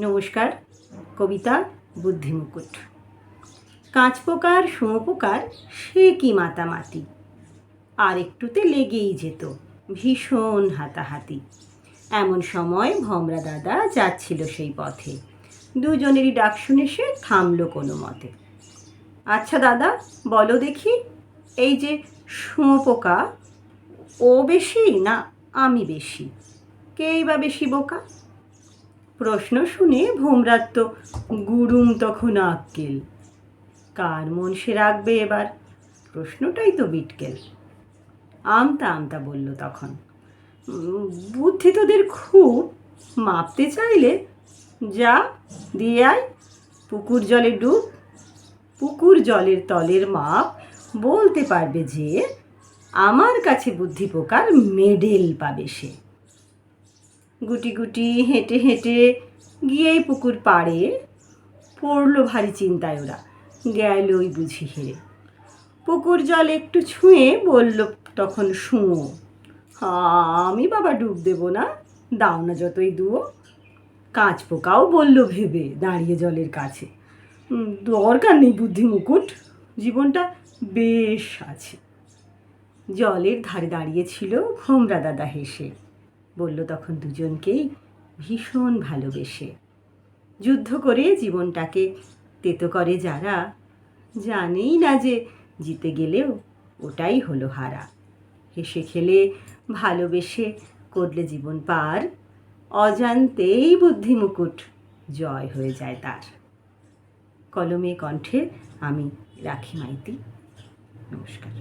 নমস্কার, কবিতা বুদ্ধিমুকুট। কাঁচপোকার শুঁয়োপোকার সে কি মাতামাতি? আর একটুতে লেগেই যেত ভীষণ হাতাহাতি। এমন সময় ভমরা দাদা যাচ্ছিল সেই পথে। দুজনেরই ডাক শুনে সে থামলো কোনো মতে। আচ্ছা দাদা, বলো দেখি, এই যে শুঁয়োপোকা ও বেশি না আমি বেশি? কেই বা বেশি বোকা? প্রশ্ন শুনে ভোমরার তো গুরুম তখন আক্কেল। কার মন সে রাখবে এবার? প্রশ্নটাই তো বিটকেল। আমতা আমতা বলল তখন বুদ্ধি তোদের খুব। মাপতে চাইলে যা, দিয়ে আয়। পুকুর জলে ডুব, পুকুর জলের তলের মাপ বলতে পারবে যে, আমার কাছে বুদ্ধি পোকার মেডেল পাবে সে। গুটি গুটি হেঁটে হেঁটে গিয়েই পুকুর পাড়ে পড়ল ভারী চিন্তায় ওরা। গেল ওই বুঝি হেরে পুকুর জল একটু ছুঁয়ে বলল তখন শুঁয়ো আমি বাবা ডুব দেবো না, দাও না যতই দুও কাঁচ পোকাও বলল ভেবে দাঁড়িয়ে জলের কাছে। দরকার নেই বুদ্ধি মুকুট, জীবনটা বেশ আছে। জলের ধারে দাঁড়িয়েছিল ভোমরা দাদা হেসে। বলল তখন দুজনকেই ভীষণ ভালোবেসে। যুদ্ধ করে জীবনটাকে তেতো করে যারা জানেই না যে জিতে গেলেও ওটাই হলো হারা। হেসে খেলে ভালোবেসে করলে জীবন পার, অজান্তেই বুদ্ধিমুকুট জয় হয়ে যায় তার। কলমে কণ্ঠে আমি রাখি মাইতি। নমস্কার।